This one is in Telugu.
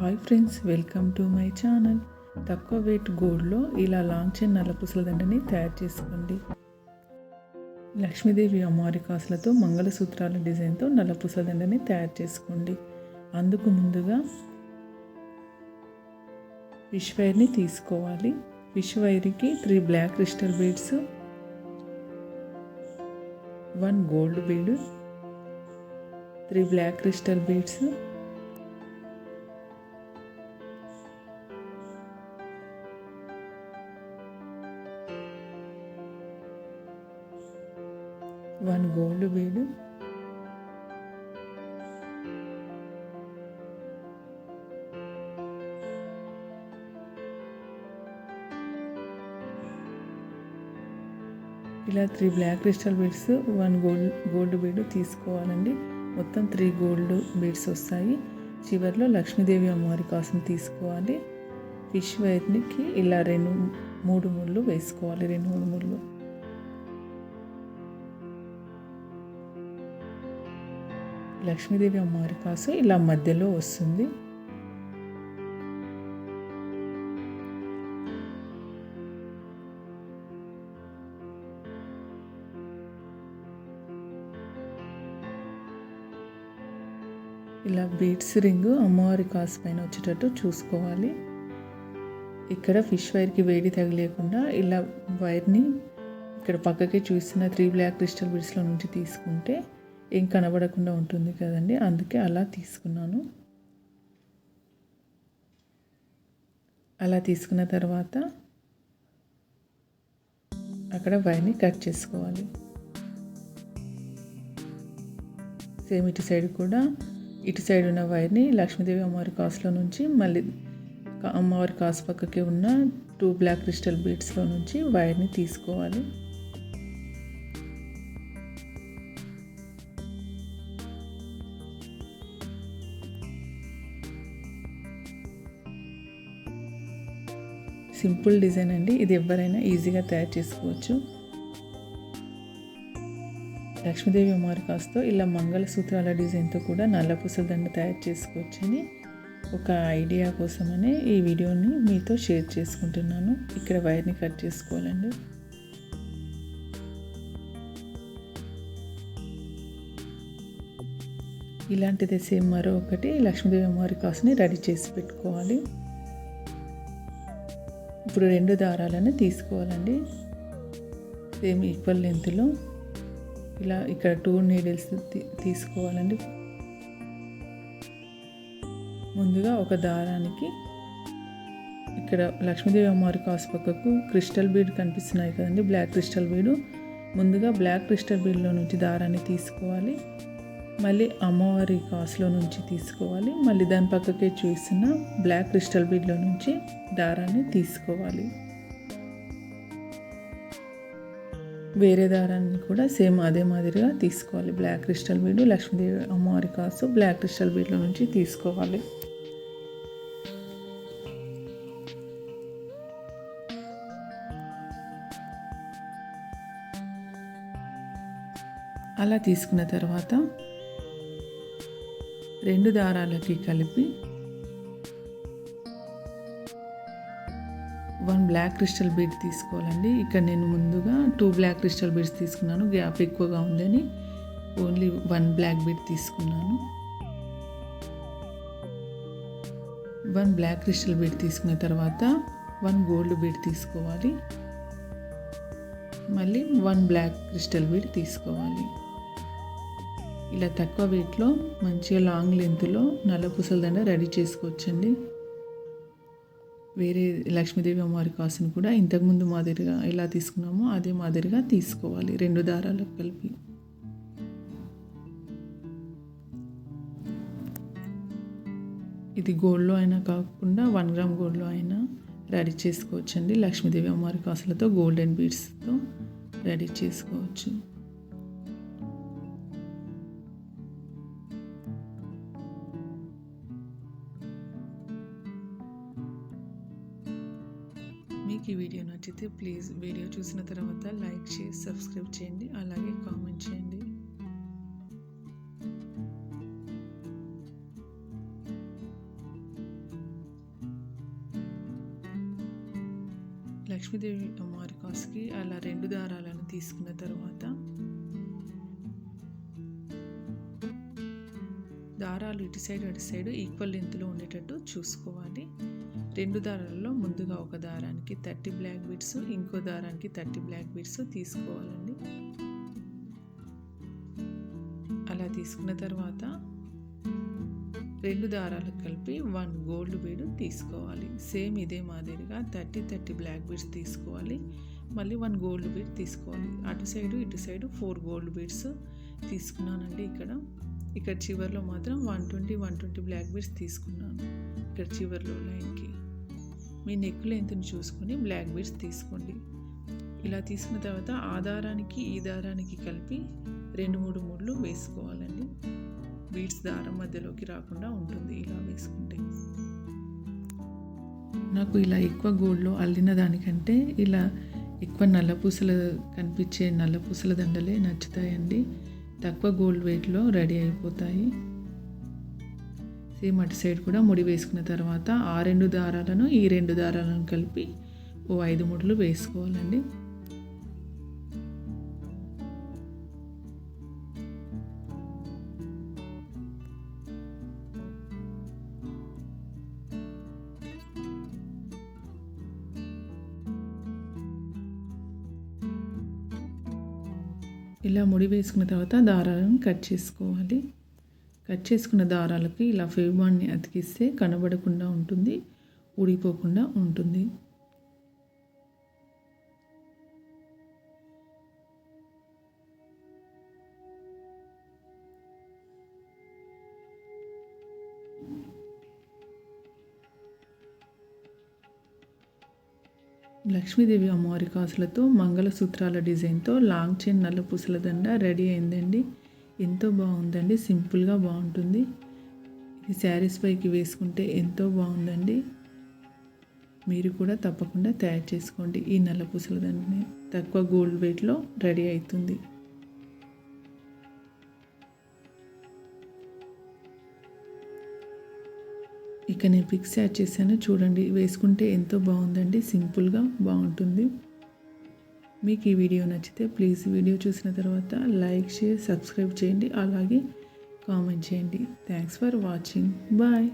Hi friends welcome to my channel. తక్కువ వెయిట్ గోల్డ్లో ఇలా లాంగ్ చైన్ నల్లపూసల దండని తయారు చేసుకోండి. లక్ష్మీదేవి అమ్మవారి కాసులతో మంగళసూత్రాల డిజైన్తో నల్లపూసల దండని తయారు చేసుకోండి. అందుకు ముందుగా ఫిష్ వైర్ని తీసుకోవాలి. Fish వైర్కి three black crystal beads one gold bead three black crystal beads one gold bead. ఇలా three black crystal beads one gold gold bead తీసుకోవాలండి. మొత్తం త్రీ గోల్డ్ బీడ్స్ వస్తాయి. చివరిలో లక్ష్మీదేవి అమ్మవారి కోసం తీసుకోవాలి. ఫిష్ వైర్కి ఇలా రెండు మూడు ముళ్ళు వేసుకోవాలి రెండు మూడు ముళ్ళు. లక్ష్మీదేవి అమ్మవారి కాసు ఇలా మధ్యలో వస్తుంది. ఇలా బీట్స్ రింగ్ అమ్మవారి కాసు పైన వచ్చేటట్టు చూసుకోవాలి. ఇక్కడ ఫిష్ వైర్కి వేడి తగిలేకుండా ఇలా వైర్ని ఇక్కడ పక్కకి చూసిన త్రీ బ్లాక్ క్రిస్టల్ బీడ్స్లో నుంచి తీసుకుంటే ఏం కనబడకుండా ఉంటుంది కదండి. అందుకే అలా తీసుకున్నాను. అలా తీసుకున్న తర్వాత అక్కడ వైర్ని కట్ చేసుకోవాలి. సేమ్ ఇటు సైడ్ కూడా ఇటు సైడ్ ఉన్న వైర్ని లక్ష్మీదేవి అమ్మవారి కాసులో నుంచి మళ్ళీ అమ్మవారి కాసు పక్కకి ఉన్న టూ బ్లాక్ క్రిస్టల్ బీడ్స్లో నుంచి వైర్ని తీసుకోవాలి. సింపుల్ డిజైన్ అండి. ఇది ఎవరైనా ఈజీగా తయారు చేసుకోవచ్చు. లక్ష్మీదేవి అమ్మవారి కాస్తో ఇలా మంగళసూత్రాల డిజైన్తో కూడా నల్ల పూసల దండ తయారు చేసుకోవచ్చని ఒక ఐడియా కోసమనే ఈ వీడియోని మీతో షేర్ చేసుకుంటున్నాను. ఇక్కడ వైర్ని కట్ చేసుకోవాలండి. ఇలాంటిదే సేమ్ మరో ఒకటి లక్ష్మీదేవి అమ్మవారి కాసుని రెడీ చేసి పెట్టుకోవాలి. ఇప్పుడు రెండు దారాలను తీసుకోవాలండి. సేమ్ ఈక్వల్ లెంత్లో ఇలా ఇక్కడ టూ నీడిల్స్ తీసుకోవాలండి. ముందుగా ఒక దారానికి ఇక్కడ లక్ష్మీదేవి అమ్మవారి కాసు పక్కకు క్రిస్టల్ బీడ్ కనిపిస్తున్నాయి కదండి బ్లాక్ క్రిస్టల్ బీడు. ముందుగా బ్లాక్ క్రిస్టల్ బీడ్లో నుంచి దారాన్ని తీసుకోవాలి. మళ్ళీ అమ్మవారి కాసులో నుంచి తీసుకోవాలి. మళ్ళీ దాని పక్కకే చూసిన బ్లాక్ క్రిస్టల్ బీడ్లో నుంచి దారాన్ని తీసుకోవాలి. వేరే దారాన్ని కూడా సేమ్ అదే మాదిరిగా తీసుకోవాలి. బ్లాక్ క్రిస్టల్ బీడు లక్ష్మీదేవి అమ్మవారి కాసు బ్లాక్ క్రిస్టల్ బీడ్లో నుంచి తీసుకోవాలి. అలా తీసుకున్న తర్వాత రెండు దారాలకి కలిపి వన్ బ్లాక్ క్రిస్టల్ బీడ్ తీసుకోవాలండి. ఇక్కడ నేను ముందుగా టూ బ్లాక్ క్రిస్టల్ బీడ్స్ తీసుకున్నాను. గ్యాప్ ఎక్కువగా ఉందని ఓన్లీ వన్ బ్లాక్ బీడ్ తీసుకున్నాను. వన్ బ్లాక్ క్రిస్టల్ బీడ్ తీసుకున్న తర్వాత వన్ గోల్డ్ బీడ్ తీసుకోవాలి. మళ్ళీ వన్ బ్లాక్ క్రిస్టల్ బీడ్ తీసుకోవాలి. ఇలా తక్కువ వెయిట్లో మంచిగా లాంగ్ లెంత్లో నల్ల పూసల దండ రెడీ చేసుకోవచ్చండి. వేరే లక్ష్మీదేవి అమ్మవారి కాసును కూడా ఇంతకుముందు మాదిరిగా ఎలా తీసుకున్నామో అదే మాదిరిగా తీసుకోవాలి రెండు దారాలు కలిపి. ఇది గోల్డ్లో అయినా కాకుండా వన్ గ్రామ్ గోల్డ్లో అయినా రెడీ చేసుకోవచ్చండి. లక్ష్మీదేవి అమ్మవారి కాసులతో గోల్డెన్ బీడ్స్తో రెడీ చేసుకోవచ్చు. మీకు ఈ వీడియో నచ్చితే ప్లీజ్ వీడియో చూసిన తర్వాత లైక్ చేసి సబ్స్క్రైబ్ చేయండి అలాగే కామెంట్ చేయండి. లక్ష్మీదేవి అమ్మవారి కాసుకి అలా రెండు దారాలను తీసుకున్న తర్వాత దారాలు ఇటు సైడ్ అటు సైడ్ ఈక్వల్ లెంత్లో ఉండేటట్టు చూసుకోవాలి. రెండు దారాలలో ముందుగా ఒక దారానికి థర్టీ బ్లాక్ బీడ్స్ ఇంకో దారానికి థర్టీ బ్లాక్ బీడ్స్ తీసుకోవాలండి. అలా తీసుకున్న తర్వాత రెండు దారాలు కలిపి వన్ గోల్డ్ బీడ్ తీసుకోవాలి. సేమ్ ఇదే మాదిరిగా థర్టీ థర్టీ బ్లాక్ బీడ్స్ తీసుకోవాలి. మళ్ళీ వన్ గోల్డ్ బీడ్ తీసుకోవాలి. అటు సైడు ఇటు సైడు ఫోర్ గోల్డ్ బీడ్స్ తీసుకున్నానండి ఇక్కడ. ఇక్కడ చివరిలో మాత్రం one twenty one twenty black beads తీసుకున్నాను. ఇక్కడ చివరిలో లైన్కి. మీ నెక్ లెంత్ని చూసుకొని బ్లాక్ బీడ్స్ తీసుకోండి. ఇలా తీసుకున్న తర్వాత ఆ దారానికి ఈ దారానికి కలిపి రెండు మూడు ముళ్ళు వేసుకోవాలండి. బీడ్స్ దారం మధ్యలోకి రాకుండా ఉంటుంది ఇలా వేసుకుంటే. నాకు ఇలా ఎక్కువ గోల్డ్లో అల్లిన దానికంటే ఇలా ఎక్కువ నల్ల పూసలు కనిపించే నల్ల పూసల దండలే నచ్చుతాయండి. తక్కువ గోల్డ్ వెయిట్లో రెడీ అయిపోతాయి. సేమ్ అటు సైడ్ కూడా ముడి వేసుకున్న తర్వాత ఆ రెండు దారాలను ఈ రెండు దారాలను కలిపి ఓ ఐదు ముడులు వేసుకోవాలండి. ఇలా ముడి వేసుకున్న తర్వాత దారాలను కట్ చేసుకోవాలి. కట్ చేసుకున్న దారాలకి ఇలా ఫేవ్బాండ్ని అతికిస్తే కనబడకుండా ఉంటుంది ఊడిపోకుండా ఉంటుంది. లక్ష్మీదేవి అమ్మవారి కాసులతో మంగళసూత్రాల డిజైన్తో లాంగ్ చైన్ నల్ల పూసల దండ రెడీ అయిందండి. ఎంతో బాగుందండి సింపుల్గా బాగుంటుంది. ఇది శారీస్ పైకి వేసుకుంటే ఎంతో బాగుందండి. మీరు కూడా తప్పకుండా తయారు చేసుకోండి. ఈ నల్ల పూసల దండని తక్కువ గోల్డ్ వెయిట్లో రెడీ అవుతుంది. ఇక నేను పిక్స్ యాడ్ చేశాను. చూడండి వేసుకుంటే ఎంతో బాగుందండి సింపుల్గా బాగుంటుంది. మీకు ఈ వీడియో నచ్చితే ప్లీజ్ వీడియో చూసిన తర్వాత లైక్ షేర్ సబ్స్క్రైబ్ చేయండి. అలాగే కామెంట్ చేయండి. Thanks for watching bye